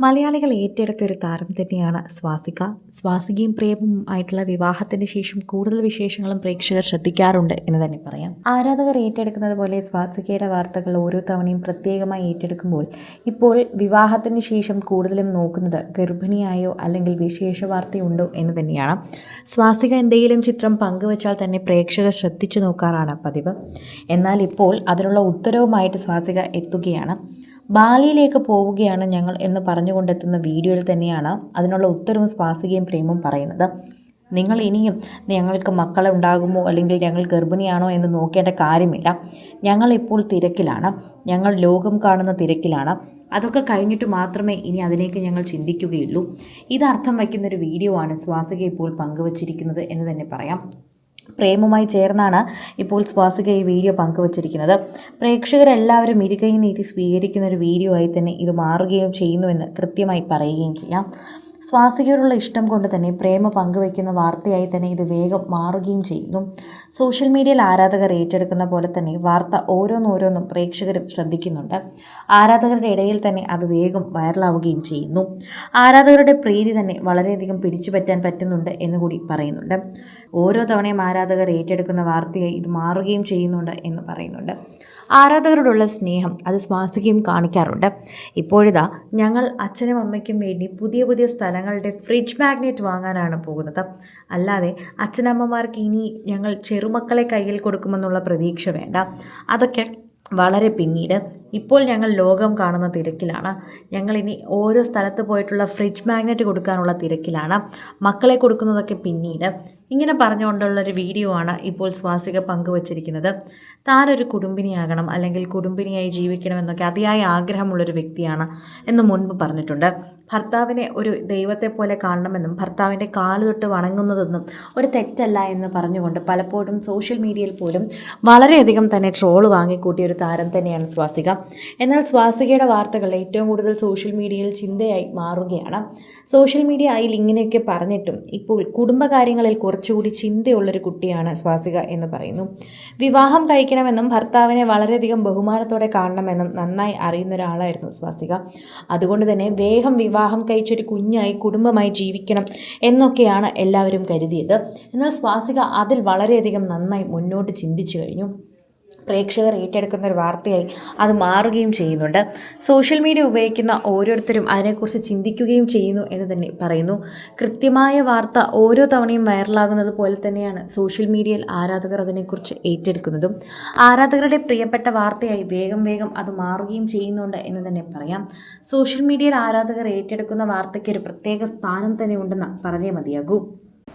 മലയാളികൾ ഏറ്റെടുത്തൊരു താരം തന്നെയാണ് സ്വാസിക. സ്വാസികയും പ്രേമും ആയിട്ടുള്ള വിവാഹത്തിന് ശേഷം കൂടുതൽ വിശേഷങ്ങളും പ്രേക്ഷകർ ശ്രദ്ധിക്കാറുണ്ട് എന്ന് തന്നെ പറയാം. ആരാധകർ ഏറ്റെടുക്കുന്നത് പോലെ സ്വാസികയുടെ വാർത്തകൾ ഓരോ തവണയും പ്രത്യേകമായി ഏറ്റെടുക്കുമ്പോൾ ഇപ്പോൾ വിവാഹത്തിന് ശേഷം കൂടുതലും നോക്കുന്നത് ഗർഭിണിയായോ അല്ലെങ്കിൽ വിശേഷ വാർത്തയുണ്ടോ എന്ന് തന്നെയാണ്. സ്വാസിക എന്തെങ്കിലും ചിത്രം പങ്കുവച്ചാൽ തന്നെ പ്രേക്ഷകർ ശ്രദ്ധിച്ചു നോക്കാറാണ് പതിവ്. എന്നാൽ ഇപ്പോൾ അതിനുള്ള ഉത്തരവുമായിട്ട് സ്വാസിക എത്തുകയാണ്. ബാലിയിലേക്ക് പോവുകയാണ് ഞങ്ങൾ എന്ന് പറഞ്ഞുകൊണ്ടെത്തുന്ന വീഡിയോയിൽ തന്നെയാണ് അതിനുള്ള ഉത്തരവും സ്വാസികയും പ്രേമും പറയുന്നത്. നിങ്ങൾ ഇനിയും ഞങ്ങൾക്ക് മക്കളുണ്ടാകുമോ അല്ലെങ്കിൽ ഞങ്ങൾ ഗർഭിണിയാണോ എന്ന് നോക്കേണ്ട കാര്യമില്ല. ഞങ്ങളിപ്പോൾ തിരക്കിലാണ്. ഞങ്ങൾ ലോകം കാണുന്ന തിരക്കിലാണ്. അതൊക്കെ കഴിഞ്ഞിട്ട് മാത്രമേ ഇനി അതിലേക്ക് ഞങ്ങൾ ചിന്തിക്കുകയുള്ളൂ. ഇത് അർത്ഥം വയ്ക്കുന്ന ഒരു വീഡിയോ ആണ് സ്വാസിക ഇപ്പോൾ പങ്കുവച്ചിരിക്കുന്നത് എന്ന് തന്നെ പറയാം. പ്രേമുമായി ചേർന്നാണ് ഇപ്പോൾ സ്വാസിക ഈ വീഡിയോ പങ്കുവച്ചിരിക്കുന്നത്. പ്രേക്ഷകരെല്ലാവരും ഇരുകൈ നീട്ടി സ്വീകരിക്കുന്ന ഒരു വീഡിയോ ആയി തന്നെ ഇത് മാറുകയും ചെയ്യുന്നുവെന്ന് കൃത്യമായി പറയുകയും ചെയ്യാം. സ്വാസികയോടുള്ള ഇഷ്ടം കൊണ്ട് തന്നെ പ്രേമ പങ്കുവയ്ക്കുന്ന വാർത്തയായി തന്നെ ഇത് വേഗം മാറുകയും ചെയ്യുന്നു. സോഷ്യൽ മീഡിയയിൽ ആരാധകർ ഏറ്റെടുക്കുന്ന പോലെ തന്നെ വാർത്ത ഓരോന്നോരോന്നും പ്രേക്ഷകരും ശ്രദ്ധിക്കുന്നുണ്ട്. ആരാധകരുടെ ഇടയിൽ തന്നെ അത് വേഗം വൈറലാവുകയും ചെയ്യുന്നു. ആരാധകരുടെ പ്രീതി തന്നെ വളരെയധികം പിടിച്ചുപറ്റാൻ പറ്റുന്നുണ്ട് എന്ന് കൂടി പറയുന്നുണ്ട്. ഓരോ തവണയും ആരാധകർ ഏറ്റെടുക്കുന്ന വാർത്തയായി ഇത് മാറുകയും ചെയ്യുന്നുണ്ട് എന്ന് പറയുന്നുണ്ട്. ആരാധകരോടുള്ള സ്നേഹം അത് സ്വാസികയും കാണിക്കാറുണ്ട്. ഇപ്പോഴിതാ ഞങ്ങൾ അച്ഛനും അമ്മയ്ക്കും വേണ്ടി പുതിയ പുതിയ സ്ഥലങ്ങളുടെ ഫ്രിഡ്ജ് മാഗ്നറ്റ് വാങ്ങാനാണ് പോകുന്നത്. അല്ലാതെ അച്ഛനമ്മമാർക്ക് ഇനി ഞങ്ങൾ ചെറുമക്കളെ കയ്യിൽ കൊടുക്കുമെന്നുള്ള പ്രതീക്ഷ വേണ്ട. അതൊക്കെ വളരെ പിന്നീട് ഇപ്പോൾ ഞങ്ങൾ ലോകം കാണുന്ന തിരക്കിലാണ്. ഞങ്ങൾ ഇനി ഓരോ സ്ഥലത്ത് പോയിട്ടുള്ള ഫ്രിഡ്ജ് മാഗ്നറ്റ് കൊടുക്കാനുള്ള തിരക്കിലാണ്. മക്കളെ കൊടുക്കുന്നതൊക്കെ പിന്നീട്. ഇങ്ങനെ പറഞ്ഞുകൊണ്ടുള്ളൊരു വീഡിയോ ആണ് ഇപ്പോൾ സ്വാസിക പങ്കുവച്ചിരിക്കുന്നത്. താനൊരു കുടുംബിനിയാകണം അല്ലെങ്കിൽ കുടുംബിനിയായി ജീവിക്കണമെന്നൊക്കെ അതിയായ ആഗ്രഹമുള്ളൊരു വ്യക്തിയാണ് എന്ന് മുൻപ് പറഞ്ഞിട്ടുണ്ട്. ഭർത്താവിനെ ഒരു ദൈവത്തെ പോലെ കാണണമെന്നും ഭർത്താവിന്റെ കാൽ തൊട്ട് വണങ്ങുന്നതെന്നും ഒരു തെറ്റല്ല എന്ന് പറഞ്ഞുകൊണ്ട് പലപ്പോഴും സോഷ്യൽ മീഡിയയിൽ പോലും വളരെയധികം തന്നെ ട്രോൾ വാങ്ങിക്കൂട്ടിയ ഒരു താരം തന്നെയാണ് സ്വാസിക. എന്നാൽ സ്വാസികയുടെ വാർത്തകൾ ഏറ്റവും കൂടുതൽ സോഷ്യൽ മീഡിയയിൽ ചിന്തയായി മാറുകയാണ്. സോഷ്യൽ മീഡിയ ആയി ഇങ്ങനെയൊക്കെ പറഞ്ഞിട്ടും ഇപ്പോൾ കുടുംബകാര്യങ്ങളിൽ കുറച്ചുകൂടി ചിന്തയുള്ളൊരു കുട്ടിയാണ് സ്വാസിക എന്ന് പറയുന്നു. വിവാഹം കഴിക്കണമെന്നും ഭർത്താവിനെ വളരെയധികം ബഹുമാനത്തോടെ കാണണമെന്നും നന്നായി അറിയുന്ന ഒരാളായിരുന്നു സ്വാസിക. അതുകൊണ്ട് തന്നെ വേഗം വിവാഹം കഴിച്ചൊരു കുഞ്ഞായി കുടുംബമായി ജീവിക്കണം എന്നൊക്കെയാണ് എല്ലാവരും കരുതിയത്. എന്നാൽ സ്വാസിക അതിൽ വളരെയധികം നന്നായി മുന്നോട്ട് ചിന്തിച്ചു കഴിഞ്ഞു. പ്രേക്ഷകർ ഏറ്റെടുക്കുന്ന ഒരു വാർത്തയായി അത് മാറുകയും ചെയ്യുന്നുണ്ട്. സോഷ്യൽ മീഡിയ ഉപയോഗിക്കുന്ന ഓരോരുത്തരും അതിനെക്കുറിച്ച് ചിന്തിക്കുകയും ചെയ്യുന്നു എന്ന് തന്നെ പറയുന്നു. കൃത്യമായ വാർത്ത ഓരോ തവണയും വൈറലാകുന്നത് പോലെ തന്നെയാണ് സോഷ്യൽ മീഡിയയിൽ ആരാധകർ അതിനെക്കുറിച്ച് ഏറ്റെടുക്കുന്നതും. ആരാധകരുടെ പ്രിയപ്പെട്ട വാർത്തയായി വേഗം വേഗം അത് മാറുകയും ചെയ്യുന്നുണ്ട് എന്ന് തന്നെ പറയാം. സോഷ്യൽ മീഡിയയിൽ ആരാധകർ ഏറ്റെടുക്കുന്ന വാർത്തയ്ക്ക് ഒരു പ്രത്യേക സ്ഥാനം തന്നെ ഉണ്ടെന്ന് പറഞ്ഞേ മതിയാകൂ.